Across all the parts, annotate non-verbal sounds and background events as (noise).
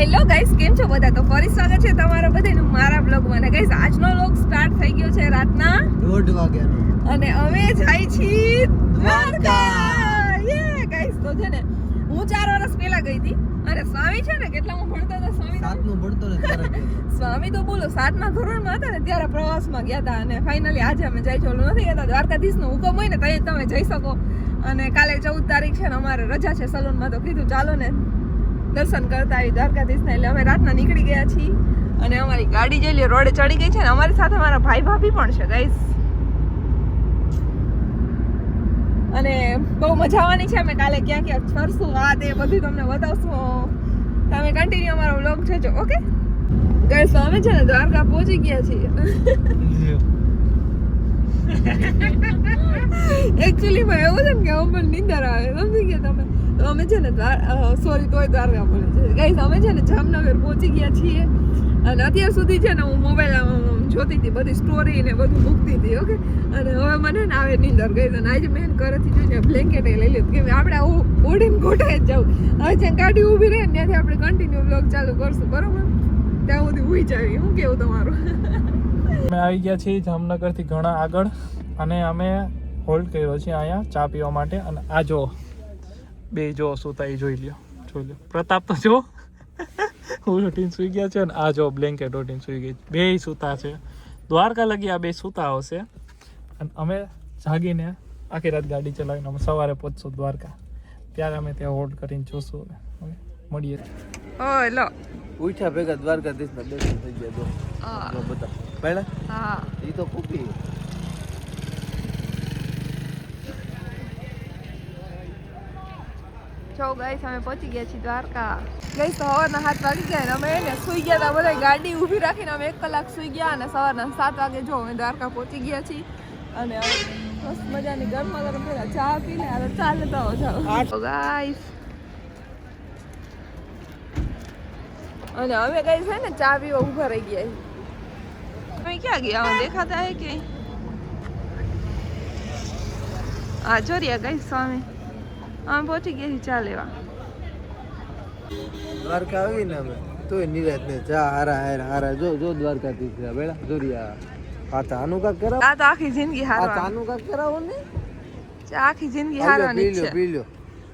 Hello guys કેમ છો બધા? તો ફરી સ્વાગત છે તમારા બધાનું મારા બ્લોગમાં અને ગાઈસ આજનો વ્લોગ સ્ટાર્ટ થઈ ગયો છે રાતના. દોઢ વાગ્યાનો. અને અમે જાય છીએ દ્વારકા. યે ગાઈસ તો છે ને હું ચાર વર્ષ પહેલા ગઈ હતી. અરે સ્વામી છે ને કેટલા હું ભણતો હતા સ્વામી સાતમું ભણતો ને ત્યારે (laughs) સ્વામી તો બોલો સાતમા ધોરણમાં હતા ને ત્યારે પ્રવાસમાં ગયા હતા. અને ફાઇનલી આજે અમે જાય છે નથી ગયા દ્વારકાધીશનો હુકમ હોય ને તો તમે જઈ શકો. અને કાલે ચૌદ તારીખ છે ને અમારે રજા છે સલૂનમાં તો કીધું ચાલો ને. દર્શન કરતા આવી દ્વારકાધીશના એટલે અમે રાતના નીકળી ગયા છીએ. અને અમારી ગાડી જઈ રોડે ચડી ગઈ છે ને, અમારી સાથે મારા ભાઈ ભાભી પણ છે ગાઈસ અને બહુ મજા આવવાની છે, અમે કાલે ક્યાં ક્યાં ફરશું, આ તે બધું તમને બતાવશું. તમે કન્ટિન્યુ અમારો વ્લોગ જોજો ઓકે ગાઈસ અમે છે ને દ્વારકા પહોંચી ગયા છીએ. (laughs) એકચ્યુઅલી માં એવું છે ને કે અમને નીંદર આવે. સમજી ગયા તમે? તો અમે છે ને સોરી તોય દ્વારકા બોલે છે. ગાઈસ અમે છે ને જામનગર પહોંચી ગયા છીએ. અને અત્યાર સુધી છે ને હું મોબાઈલ જોતી હતી બધી સ્ટોરી ને બધું મૂકતી હતી ઓકે અને હવે મને ને આવે નીંદર ગઈ અને આજે મેં ઘરેથી જોઈને બ્લેન્કેટ લઈ લીધું. કે આપણે આવું ઓડીને ગોઠાઈ જ જવું હવે જ્યાં ગાડી ઊભી રહે ત્યાંથી આપણે કન્ટિન્યુ બ્લોગ ચાલુ કરશું. બરોબર? ત્યાં સુધી ઉઈ જાવી શું કેવું તમારું? અમે આવી ગયા છીએ જામનગરથી ઘણા આગળ અને અમે હોલ્ડ કર્યો છે અહીંયા ચા પીવા માટે અને આ જો બે જો સુતા એ જોઈ લ્યો જોઈ લ્યો. પ્રતાપ તો જો હું ઉઠીને સુઈ ગયા છે અને આ જો બ્લેન્કેટ ઉઠીને સુઈ ગઈ. બે સુતા છે. દ્વારકા લગી આ બે સુતા આવશે અને અમે જાગીને આખી રાત ગાડી ચલાવીને અમે સવારે પહોંચશું દ્વારકા. ત્યારે અમે ત્યાં હોલ્ડ કરીને જોશું હવે મળીએ. ઓ હેલો ઉઠ્યા ભેગા દ્વારકાધીશના દર્શન થઈ ગયા જો. હા. બધા. પહેલા? હા. એ તો કુપી છો ગાઈસ અમે પહોંચી ગયા છીએ દ્વારકા. ગઈ સવારના સાત વાગી ગયા ને અમે એને સુઈ ગયા હતા બધા ગાડી ઊભી રાખીને અમે એક કલાક સુઈ ગયા અને સવારના સાત વાગે જો અમે દ્વારકા પહોંચી ગયા છીએ. અને મસ્ત મજાની ગરમા ગરમ પેલા ચા પી લે હવે ચાલે તો જાઓ ગાઈસ અને અમે ગઈ છે ને ચા પીવા ઊભા રહી ગયા તમે ક્યાં ગયા હું દેખાતા હે કે આ જોરિયા ગઈ સ્વામી અમે પહોંચી ગયા ચા લેવા દ્વારકા આવી ને અમે તોય નિરાત ને જા હારા હારા હારા જો જો દ્વારકાધીશ રહ્યા બેડા જોરિયા આ તો આનું કાક કરાવો આ તો આખી જિંદગી આ તો હારવાની આનું કાક કરાવો ને આખી જિંદગી હારવાની છે પી લ્યો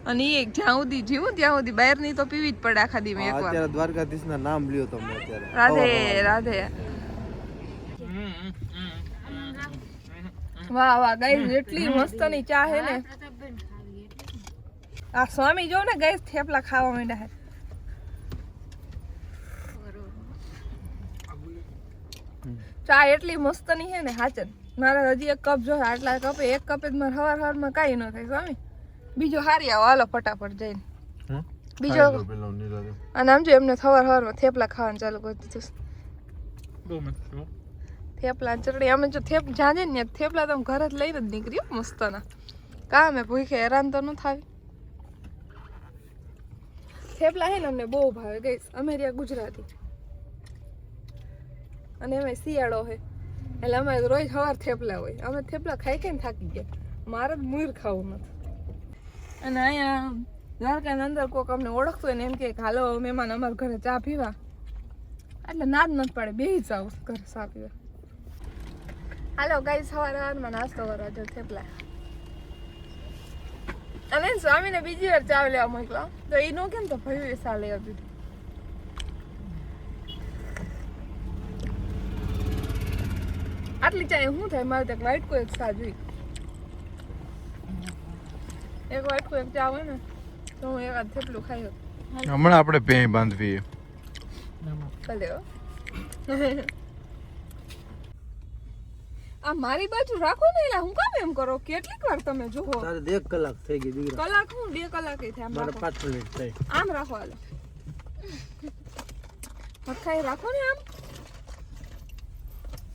અને એ જ્યાં સુધી જીવું ત્યાં સુધી બહારની તો પીવી જ પડે આખા દી મેં એકવાર અત્યારે દ્વારકાધીશ ના નામ લ્યો તમે અત્યારે રાધે. રાધે વાહ વાહ ગાઈસ એટલી મસ્તની ચા હે ને. આ સ્વામી જો ને ગાઈસ થેપલા ખાવા માંડ્યા હે. ચા એટલી મસ્તની હે ને હાચન. મારે હજી એક કપ જો આટલા કપે એક કપે જ મારે હવાર હવારમાં કાંઈ ન થાય સ્વામી. બીજો હારી આવો હાલો ફટાફટ જઈને? બીજો. અને આમ જો એમને સવાર સવારમાં થેપલા ખાવાનું ચાલુ કરી દીધું બહુ મસ્ત. થેપલા ચટણી. અમે જો થેપ જઈએ ને થેપલા તો ઘરે જ લઈને જ નીકળીએ મસ્તના. કા અમે ભૂખે હેરાન તો ન થાવી. થેપલા હે ને અમને બહુ ભાવે, ગઈ અમે રહ્યા ગુજરાતી. અને એમાં શિયાળો હે. એટલે અમે રોજ સવાર થેપલા હોય. અમે થેપલા ખાઈ ખાઈને થાકી ગયા. મારે જ મૂર ખાવું નથી. અને અહીંયા દ્વારકાની અંદર કોક અમને ઓળખતું હોય ને એમ કે, હાલો, મહેમાન અમારા ઘરે ચા પીવા. એટલે ના જ નથી પડે બે જાવ ઘરે ચા પીવા. હાલો ગાઈ સવારે સવારમાં નાસ્તો કરવા જો થેપલા અને સ્વામીને બીજી વાર ચાવ લેવા મોકલો. તો એ નો કેમ તો ભયું ચા લેવા દીધું આટલી ચા શું થાય? મારે ત્યાં એક ચા જોઈ એક વાઈટ કોઈ એક ચા હોય ને તો હું એકાદ થેપલું ખાઈ હમણાં આપણે ભેં બાંધવી. ભલે. (laughs) આ મારી બાજુ રાખો ને એલા હું કામ એમ કરો? કેટલીક વાર તમે જોવો તારે એક કલાક થઈ ગઈ દીકરા. કલાક હું? બે કલાક થાય આમ મારે રાખો. પાંચ મિનિટ થઈ. આમ રાખો હાલો. મથાઈ રાખો ને આમ.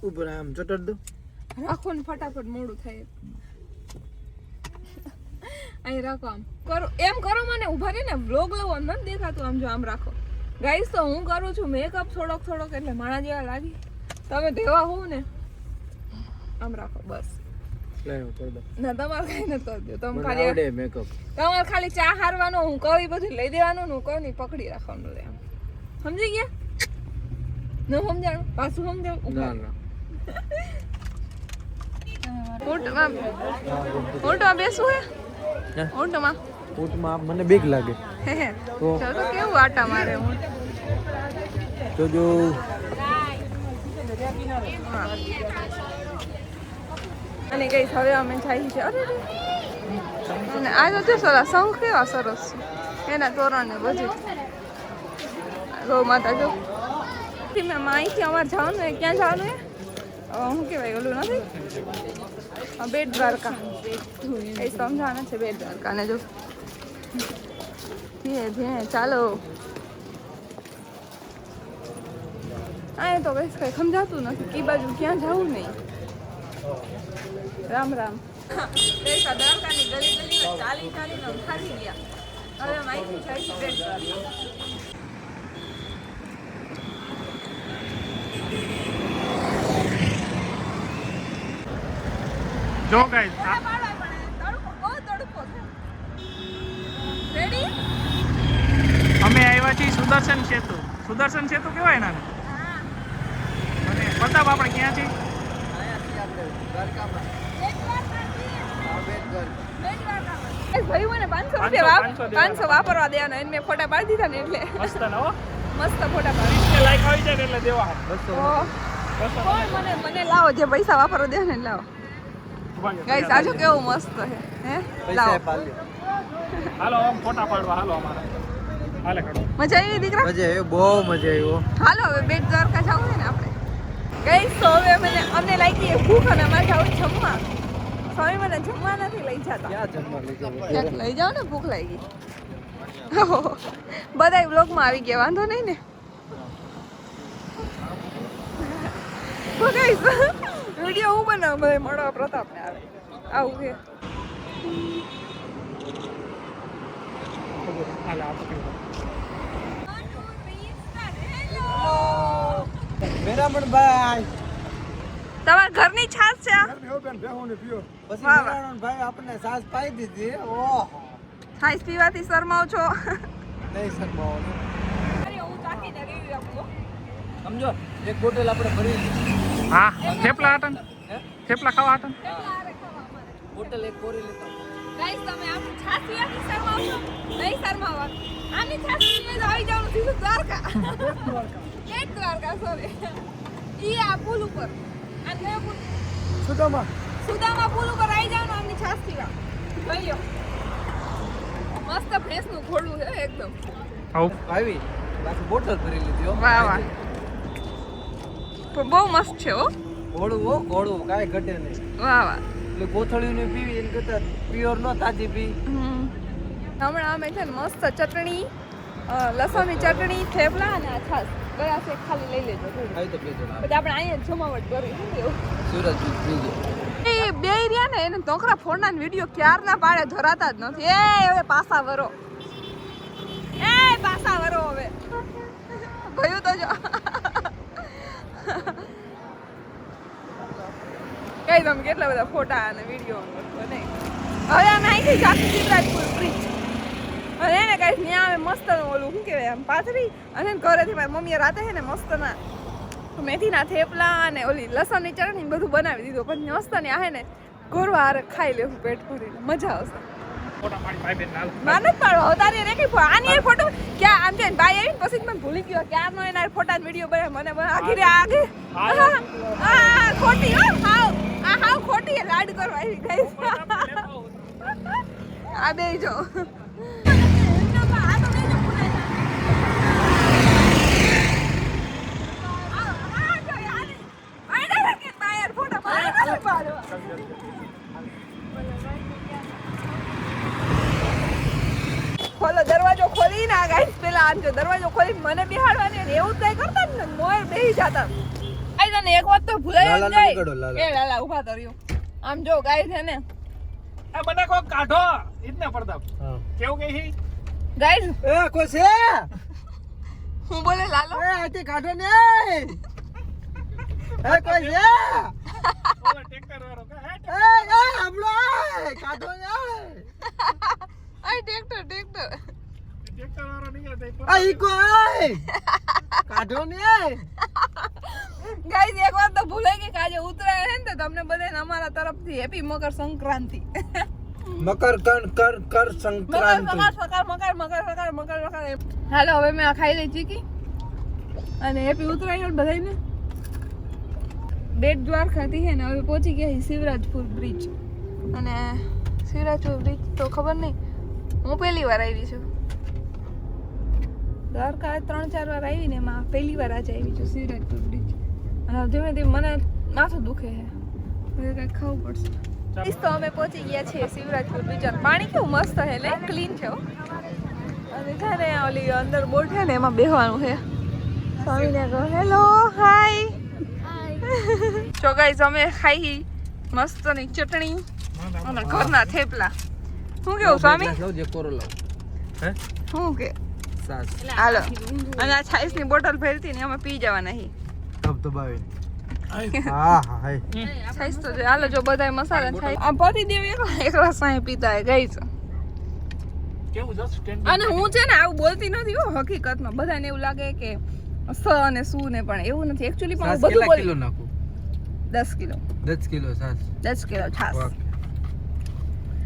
ઉપર આમ ચટડ દો રાખો ને ફટાફટ મોડું થાય. અહીં રાખો આમ. કરો એમ કરો મને ઊભા રહીને વ્લોગ લેવો આમ નથી દેખાતું. આમ જો આમ રાખો. ગાઈસ તો હું કરું છું મેકઅપ થોડોક થોડોક એટલે માણા જેવા લાગી. તમે દેવા હોવ ને. આમ રાખો બસ. ના તમારે કઈ નથી તમે ખાલી તમારે ખાલી ચા હારવાનો હું કહું બધું લઈ દેવાનું ને હું કહું પકડી રાખવાનું લે સમજી ગયા? ન સમજાણું? પાછું સમજાવું? ના ના. હે? હે? ઊંટમાં ઊંટમાં મને બીક લાગે. તો કેવું આટા મારે તો જો. અને ગઈ હવે અમે જઈએ છીએ. અરે અને આ તો જો સૌ કેવા સરસ છે. એના તોરણ ને બધું. ગૌ માતા, જો. મેં અહીંથી અમારે જવાનું ક્યાં જવાનું શું કહેવાય, ઓલું નથી? બેટ દ્વારકા એ સમજાવવાના છે બેટ દ્વારકા ને જો. ધીરે ધીરે, ચાલો. આ તો કઈ સમજાતું નથી. કી બાજુ ક્યાં જવું નહીં? રામ રામ. પૈસા દ્વારકાની ગલી ગલીમાં ચાલી ચાલીને થાકી ગયા. હવે અહીંથી જાય છે જો ગાઈસ અમે આવ્યા છીએ સુદર્શન સેતુ. સુદર્શન સેતુ કેવાય એના? અને પ્રતાપ આપણે ક્યાં છીએ? ભાઈ મને પાંચસો રૂપિયા વાપરવા દેવાના એને મેં ફોટા પાડી દીધા ને એટલે. મસ્ત ને મસ્ત ફોટા પાડી. લાઈક આવી જાય એટલે દેવા બસો ઓહ, બસો કોણ મને મને લાવો જે પૈસા વાપરવા દે ને લાવો. ગાઈસ આજો કેવું મસ્ત છે હે? લાવો. હાલો આમ ફોટા પાડવા હાલો અમારે. હાલે કાઢો મજા આવી દીકરા? મજા આવી બહુ મજા આવ્યો હાલો હવે બેટ દ્વારકા જવું છે ને આપણે. ગઈસ તો હવે મને અમને લાગી ભૂખ અને અમારે જવું જમવા. સ્વામી મને જમવા નથી લઈ જતા. ક્યાં જમવા લઈ જાવ? ક્યાંક લઈ જાઓ ને ભૂખ લાગી. બધા બ્લોગમાં આવી ગયા વાંધો નહીં ને? તો ગાઈસ વીડિયો હું બનાવ? બધે મળવા પ્રતાપને આવે. આવું કે હાલે આ મેરામણ ભાઈ. તમારા ઘરની છાશ છે પછી વાહ, વાહ. મેરામણ ભાઈ આપણને છાસ પાઈ દીધી. ઓહ. છાશ પીવાથી શરમાવ છો? નહીં હો. સમજો એક બોટલ આપણે ભરી. હા થેપલા આટન હે? થેપલા ખાવા આટન બોટલ એક કોરી લેતા ગાઈસ તમે આપણી છાશ પીવાથી શરમાવ છો નહીં શરમાવાનું આની છાસ પીને આવી જવાનું સીધું દ્વારકા. બેટ દ્વારકા સોરી ઈ આ પુલ ઉપર. આ કયો પુલ? સુદામા. સુદામા પુલ ઉપર આવી જવાનું આમની છાશ પીવા જોઈ મસ્ત ભેંસનું ખોડું છે એકદમ. આવી. પાછી બોટલ ભરી લીધી હો. વાહ, વાહ. પણ બહુ મસ્ત છે હો. ઘોડું હો ઘોડું કાંઈ ઘટે નહીં. વાહ વાહ. એટલે કોથળીયું ને પીવી એને કરતા પ્યોર નો તાજી પી. હમણાં અમે છે ને મસ્ત ચટણી લસણ લસણની ચટણી થેપલા અને આ છાશ. ગયા છે ખાલી લઈ લેજો પછી આપણે અહીંયા જ જમાવટ કરી સુરત એ બે રહ્યા ને એને તોકરા ફોડના વીડિયો ક્યારના પાડે ધરાતા જ નથી. એ હવે પાસા વરો. એ પાસા વરો હવે. ભયું તો જો. કઈ તમે કેટલા બધા ફોટા અને વીડિયો બને હવે અમે અહીંથી જાતિ શિવરાજપુર બ્રિજ અને એને કઈ ત્યાં અમે મસ્ત ઓલું, શું કહેવાય આમ, પાથરી. અને ઘરેથી મારી મમ્મીએ રાતે છે ને મસ્તના મેથીના થેપલા અને ઓલી લસણની ચટણી બધું બનાવી દીધું. પણ મસ્ત ને આ હે ને ગોરવા હારે ખાઈ લેવું પેટ ભરીને. મજા આવશે. ફોટા પાડી બેન તારી રે કઈ આની ફોટો ક્યાં આમ છે ને ભાઈ આવીને પછી મને ભૂલી ગયો. ક્યાં નો એના ફોટા વીડિયો બનાવે મને બના- આખી રે ખોટી, હો આ હાવ ખોટી લાડ કરવા આવી ગઈ. આ બે જો મને બેહાડવાની ને એવું કઈ કરતા ને મોર બેહી જાતા. આઈ તને એક વાત તો ભૂલાઈ જ લાલા જાય. એ લાલા ઊભા તો રહ્યો. આમ જો ગાય છે ને. આ મને કોક કાઢો. ઇતને પ્રતાપ કેવું કે છે? ગાઈસ એ કોઈ છે. હું બોલે લાલો? એ આતે કાઢો ને એ કોઈ છે? ઓલો ટ્રેક્ટર વાળો કે હે એ એ હમલો કાઢો ને આ ટ્રેક્ટર ટ્રેક્ટર ટ્રેક્ટર વાળો નીકળે તો આ ઈકો કાઢો ને ગાઈસ એક વાત તો ભૂલાઈ ગઈ કે આજે ઉતરાયણ હે ને તો તમને બધાને અમારા તરફથી હેપી મકર સંક્રાંતિ. મકર કણ કર કર સંક્રાંતિ. મકર મકર મકર મકર મકર મકર મકર. હાલો હવે મેં આ ખાઈ લઈ ચીકી. અને હેપી ઉતરાયણ બધાને બેટ દ્વાર ખાતી હે ને હવે પહોંચી ગયા શિવરાજપુર બ્રિજ અને શિવરાજપુર બ્રિજ તો ખબર નહીં હું પહેલી વાર આવી છું. દ્વારકા ત્રણ ચાર વાર આવીને એમાં પહેલી વાર આજે આવી છું સિરાજપુર બ્રિજ અને ધીમે ધીમે મને માથું દુખે છે. હવે કંઈક ખાવું પડશે. તો અમે પહોંચી ગયા છીએ શિવરાજપુર બ્રિજ પાણી કેવું મસ્ત છે લે ક્લીન છે અને છે ને ઓલી અંદર બોટ છે ને એમાં બેહવાનું છે. સ્વામીને કહો હેલો હાય જો ગાઈસ અમે ખાઈ મસ્તની ચટણી અને ઘરના થેપલા. શું કેવું સ્વામી? જે કોરો લાવ હે? શું કે? હાલો. અને આ છાઈસની બોટલ ફેરતી ને અમે પી જવાના હી. ધબ દબાવી હા હા હાય. છાઈસ તો જો હાલો જો બધાય મસાલા છાઈ આ પતિ દેવ એકલા એકલા સાંઈ પીતા હે ગઈ છે. અને હું છે ને આવું બોલતી નથી હો હકીકતમાં. બધાને એવું લાગે કે સ અને સુ ને પણ એવું નથી. એકચ્યુઅલી પણ હું બધું બોલી નાખું? દસ કિલો. દસ કિલો સાસ. દસ કિલો છાસ.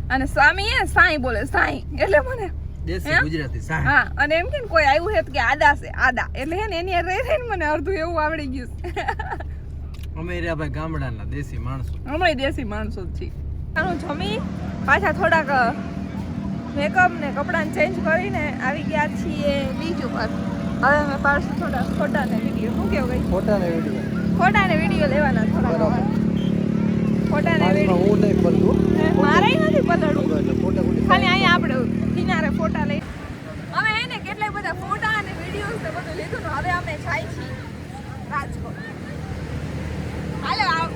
અને સ્વામી એ સાંઈ બોલે સાંઈ. એટલે મને દેશી હે? ગુજરાતી સાસ હા અને એમ કે ને કોઈ આવ્યું છે કે આદા છે આદા. એટલે હે ને એની રહી રહીને મને અડધું એવું આવડી ગયું છે. અમે રહ્યા ભાઈ ગામડાના દેશી માણસો. અમે દેશી માણસો જ છીએ. આનું જમી પાછા થોડાક મેકઅપ ને કપડાં ચેન્જ કરીને આવી ગયા છીએ બીજું ઉપર હવે અમે પાડશું થોડા ફોટા ને વીડિયો શું કેવું કઈ? ફોટા ને વીડિયો ફોટા ને વીડિયો લેવાના થોડા. ફોટા ને પાણીમાં હું નહીં પડતું મારે નથી પલળવું એટલે ફોટા ફોટી ખાલી અહીંયા આપણે કિનારે ફોટા લઈ. હવે એને કેટલાય બધા ફોટા અને વિડીયોઝ ને બધું લીધું ને હવે અમે જાય છીએ રાજકોટ. હાલો આવ.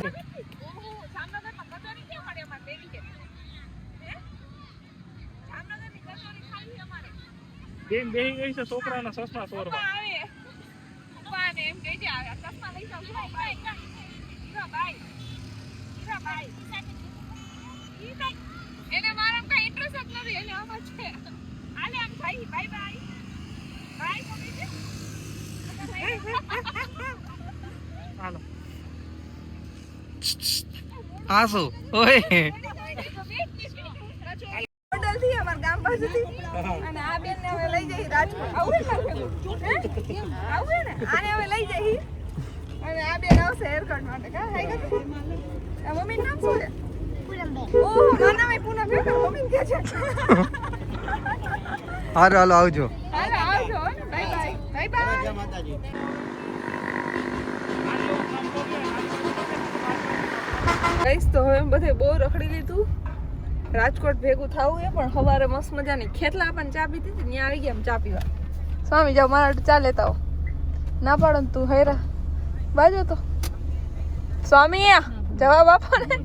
છે બેન બેહી ગઈ છે છોકરાના સસના સોરવા આવે પપ્પાને એમ કહી દે આ ચશ્મા લઈ જાઓ ભાઈ ભાઈ ભાઈ ભાઈ ઈ ભાઈ. એને મારા કઈ નથી એને આમ જ છે. આલે આમ ભાઈ બાય બાય બાય મમ્મી છે હાલો. આસો ઓય. હોટલથી અમારા ગામ પાસેથી અને આ બેનને હવે લઈ જઈ રાજકોટ. આવું આવું ને? આને હવે લઈ જઈ અને આ બેન આવશે હેરકટ માટે. કા? મમ્મીનું નામ શું છે? છે હાલો આવજો. હાલો આવજો બાય બાય બાય બાય ગઈશ તો હવે બધે બહુ રખડી લીધું. રાજકોટ ભેગું થવું એ પણ સવારે મસ્ત મજાની ખેતલા પણ ચા પીધી હતી ત્યાં આવી ગયા અમે ચા પીવા. સ્વામી જાઓ મારા ચા લેતા ના પાડો તું હેરા. બાજુ તો. સ્વામી આ જવાબ આપો ને.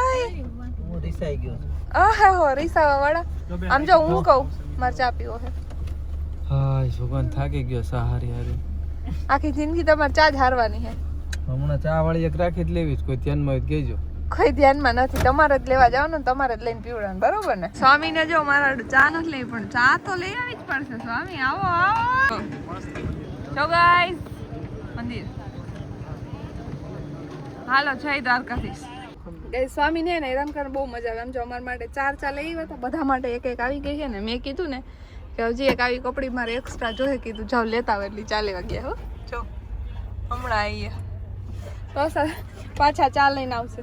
હું રિસાઈ ગયો આહા હો રીસાવા વાળા. આમ જો હું કહું મારે ચા પીવો હે હાય સુગંધ થાકી ગયો સહારી હારી આખી જિંદગી તમારે ચા જ હારવાની હે હમણાં ચા વાળી એક રાખી જ લેવી જ કોઈ ધ્યાનમાં કહેજો કોઈ ધ્યાનમાં નથી તમારે જ લેવા જવાનું ને તમારે જ લઈને પીવડાવવાનું બરોબર ને? સ્વામીને જો મારા ચા નથી લેવી પણ ચા તો લઈ આવી જ પડશે સ્વામી. આવો આવો. જો ગાઈસ મંદિર. હાલો જય દ્વારકાધીશ. ગઈ સ્વામીને ને હેરાન કરવા બહુ મજા આવે. આમ જો અમારા માટે ચાર ચા લઈ હતા બધા માટે એક એક આવી ગઈ છે ને મેં કીધું ને કે હજી એક આવી કપડી મારે એક્સ્ટ્રા જોઈએ કીધું જાવ લેતા આવે એટલી ચાલે વાગ્યા ગયા હો. જો હમણાં આવીએ. તો સર પાછા ચા લઈને આવશે.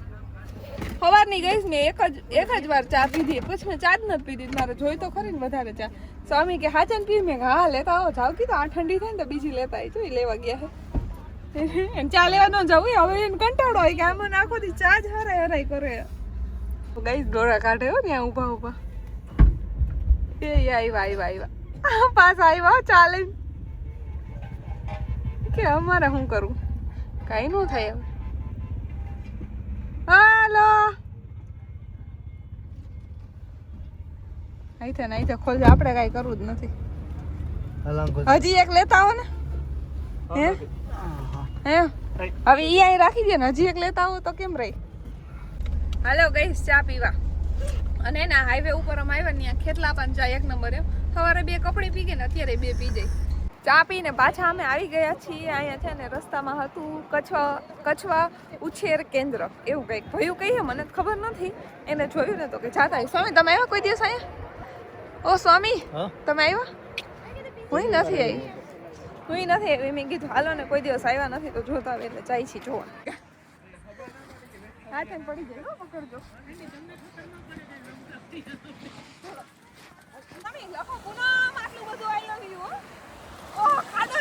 સવારની ગઈશ મેં એક જ એક જ વાર ચા પીધી. પછી મેં ચા જ નથી પીધી. મારે જોઈ તો ખરી ને વધારે ચા. સ્વામી કે હા ને પી. મેં હા લેતા આવો. જાવ કીધું આ ઠંડી થાય ને તો બીજી લેતા આવી જોઈ લેવા ગયા એને ચા લેવા ન જવું હવે એને કંટાળો હોય કે આમાં આખો દી ચા જ હરાય હરાય કરે. ગઈ ડોળા કાઢે હો ત્યાં ઊભા ઊભા. એ આવ્યા આવ્યા આવ્યા (laughs) પાસ આવ્યા ચાલે કે અમારે શું કરવું? કાંઈ ન થાય હવે. હાલો. અહીં છે ને અહીં ખોલજો આપણે કાંઈ કરવું જ નથી. હજી એક લેતા આવો ને. હે. હે? હવે ઈ અહીં રાખી દે ને હજી એક લેતા આવો તો કેમ રહી? હાલો ગઈ ચા પીવા. અને એના હાઈવે ઉપર અમે આવ્યા ત્યાં ખેતલા પણ ચા એક નંબર એમ. સવારે બે કપડી પી ગઈ ને અત્યારે બે પી જાય. ચા પીને પાછા અમે આવી ગયા છીએ અહીંયા છે ને રસ્તામાં હતું કચ્છવા કચ્છવા ઉછેર કેન્દ્ર. એવું કંઈક ભયું કહીએ મને ખબર નથી. એને જોયું ને તો કે જાતા. સ્વામી તમે આવ્યા કોઈ દિવસ અહીંયા? ઓ સ્વામી તમે આવ્યા? હું નથી આવી. હું નથી એવી મેં કીધું, હાલો ને, કોઈ દિવસ આવ્યા નથી તો જોતા આવે એટલે જાય છે, જોવા. પડી જાય પકડજો.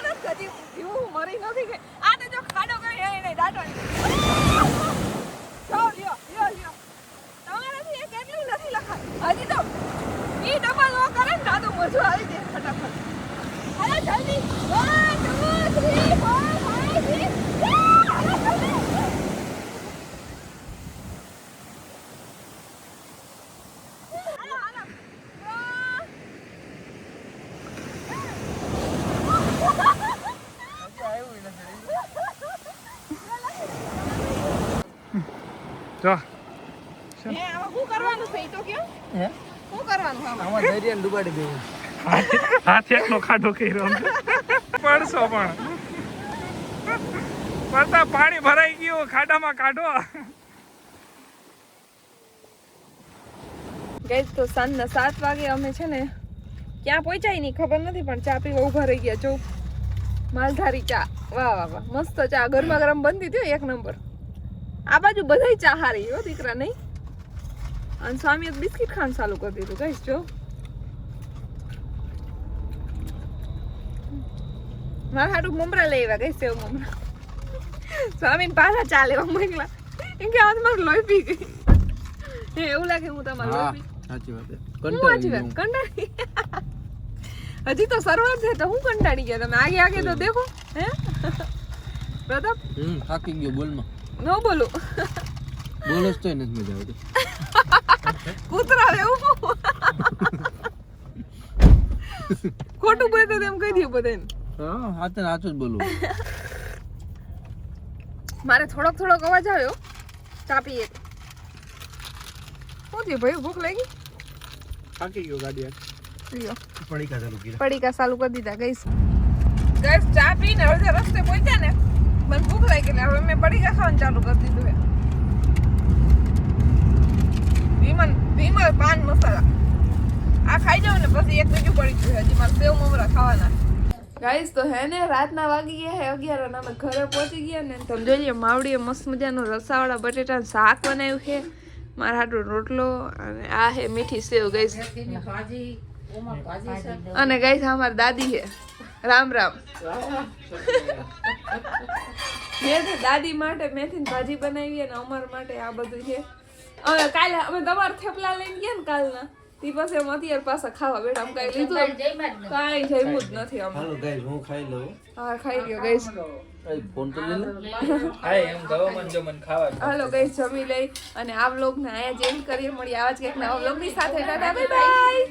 નથી હજી. મરી નથી ગઈ આ તો જો ખાડો ગઈ એને દાટવાની જો લ્યો લ્યો લ્યો તમારાથી એ કેટલું નથી લખાય હજી તો ઈ ડબલ નો કરે ને દાદો મજો આવી જાય ફટાફટ અરે જલ્દી one two three four five six અરે જલ્દી હાલો હાલો ત્રણ જો હે આમાં શું કરવાનું છે? તો કયો? હે? શું કરવાનું આમાં? આમાં દરિયાને ડુબાડી દેવું. હાથે એકનો ખાડો કર્યો. પડશો પણ. પડતા પાણી ભરાઈ ગયું ખાડામાં કાઢો. ગઈ તો સાંજના સાત વાગે અમે છે ને ક્યાં પહોંચાય નહીં ખબર નથી પણ ચા પીવા ઊભા રહી ગયા. જો માલધારી ચા. વાહ વાહ વાહ. મસ્ત ચા. ગરમા ગરમ બનતી હતી એક નંબર. આ બાજુ બધાય ચા હારી હો દીકરા નહીં? અને સ્વામીએ બિસ્કિટ ખાવાનું ચાલુ કરી દીધું કહીશ જો મારા હાટું મમરા લઈ આવ્યા કઈ સેવ મમરા સ્વામીને પાછા ચાલે લેવા મોકલા એમ કે આજ મારું લોહી પી ગઈ હે એવું લાગે હું તમારું લોહી સાચી વાત કંટાળી હજી તો શરૂઆત છે તો હું કંટાળી ગયા? તમે આગે આગે તો દેખો હે? પ્રતાપ? હમ થાકી ગયો બોલમાં. ન બોલો. બોલસ તો નથી મજા આવતી. (laughs) કૂતરા એવું ખોટું બોલે તો એમ કહી દઉં બધાને હા હાથે સાચું જ બોલું. મારે થોડોક થોડોક અવાજ આવ્યો. ચાપી એક શું થયું ભાઈ ભૂખ લાગી? થાકી ગયો ગાડી પડીકા ચાલુ કરી પડીકા ચાલુ કરી દીધા ગઈસ ગઈસ ચા પીને અડધે રસ્તે પહોંચ્યા ને. મને ભૂખ લાગી એટલે હવે મેં પડીકા ખાવાનું ચાલુ કરી દીધું વિમલ પાન મસાલા. આ ખાઈ જાવ ને પછી એક બીજું પડી ગયું હજી મારે સેવ મમરા ખાવાના. ગાઈસ તો હે ને રાતના વાગી ગયા હે અગિયાર અને અમે ઘરે પહોંચી ગયા ને તમે જોઈ લ્યો માવડીએ મસ્ત મજાનું રસાવાળા બટેટાનું શાક બનાવ્યું છે. મારા હાટું રોટલો અને આ હે મીઠી સેવ ગઈસ અને ગાઈસ અમારી દાદી છે રામ રામ. (laughs) મેં દાદી માટે મેથીની ભાજી બનાવી અને અમારા માટે આ બધું છે. હવે કાલે અમે તમારા થેપલા લઈને ગયા ને કાલના તી પાસે અમે અત્યારે પાછા ખાવા બેઠા અમે કઈ લીધું કાંઈ જમ્યું જ નથી. અમે હાલો ગાઈસ હું ખાઈ લઉં. હા ખાઈ લ્યો ગઈશ ફોન તો લઈ લે હા એમ ગવો મન જો મન ખાવા હાલો ગઈશ જમી લઈ અને આ વ્લોગને અહીંયા જ એન્ડ કરીએ. મળીએ આવા જ કંઈક નવા વ્લોગની સાથે. Tata bye bye